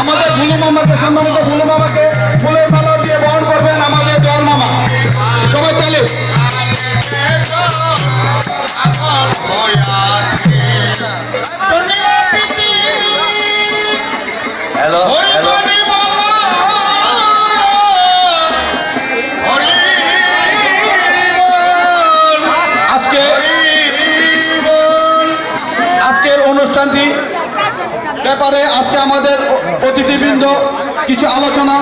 আমাদের ভুলু মামাকে, সম্মানিত ভুলু মামাকে ফুলের মালা দিয়ে বহন করবেন আমাদের জল মামা। সবাই তালে। অনুষ্ঠানটি ব্যাপারে আজকে আমাদের অতিথিবৃন্দ কিছু আলোচনা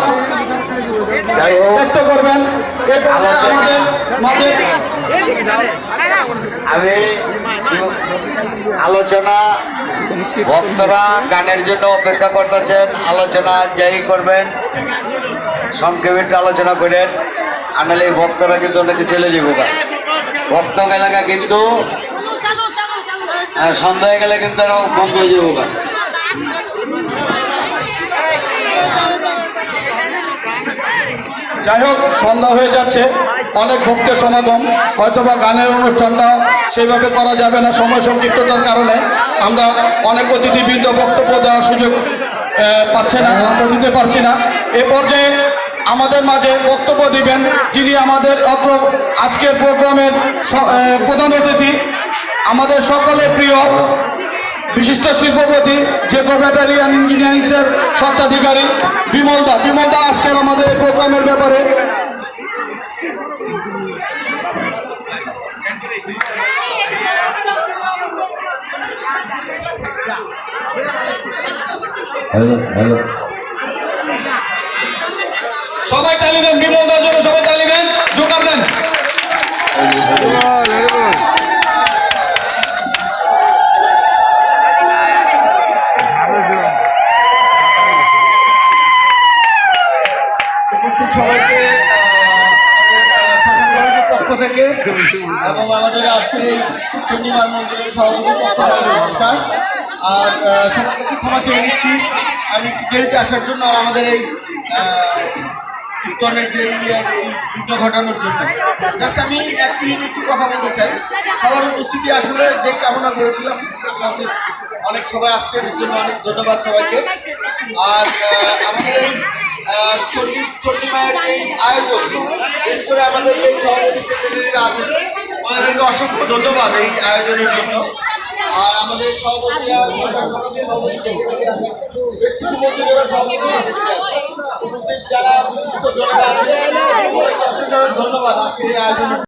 ব্যক্ত করবেন আমি আলোচনা ভক্তরা গানের জন্য অপেক্ষা করতেছেন, আলোচনা যাই করবেন, সংক্ষেপে আলোচনা করেন আনালে ভক্তরা কিন্তু অনেকে চলে যাব। ভক্ত এলাকা কিন্তু আহ, সন্ধ্যা হয়ে গেলে কিন্তু আরও বন্ধ হয়ে যাব যাই হোক সন্ধ্যা হয়ে যাচ্ছে। অনেক ভক্তের সমাগম। হয়তোবা গানের অনুষ্ঠানটা সেইভাবে করা যাবে না সময় সংক্ষিপ্ততার কারণে। আমরা অনেক অতিথিবৃন্দ বক্তব্য দেওয়ার সুযোগ পাচ্ছে না দিতে পারছি না। এ পর্যায়ে আমাদের মাঝে বক্তব্য দিবেন যিনি আমাদের আজকের প্রোগ্রামের প্রধান অতিথি। আমাদের সকলের প্রিয় বিশিষ্ট শিল্পপতি যে ব্যাটারিয়ান ইঞ্জিনিয়ারিংসের স্বত্বাধিকারী বিমল দা। বিমল দা আজকের আমাদের এই প্রোগ্রামের ব্যাপারে। সবাই তালি দেন বিমল দার জন্য সবাই তালি উপস্থিত সবাইকে পক্ষ থেকে এবং আমাদের আজকের এই পূর্ণিমার মন্দিরের সভাপতি নমস্কার। আর সবার কাছে ক্ষমা চেয়ে নিচ্ছি। আমি দেরিতে আসার জন্য আর আমাদের এই কীর্তনের যে যুদ্ধ ঘটানোর জন্য। জাস্ট আমি এক মিনিট কথা বলতে চাই। সবার উপস্থিতি আসলে যে কামনা করেছিলাম অনেক সবাই আসছে এর জন্য অনেক ধন্যবাদ সবাইকে। আর আমাদের এই এই আয়োজন বিশেষ আমাদের যে সভাপতি ওনাদেরকে অসংখ্য ধন্যবাদ এই আয়োজনের জন্য আর আমাদের সভাপতিরা সভাপতি ধন্যবাদ আজকে এই আয়োজনের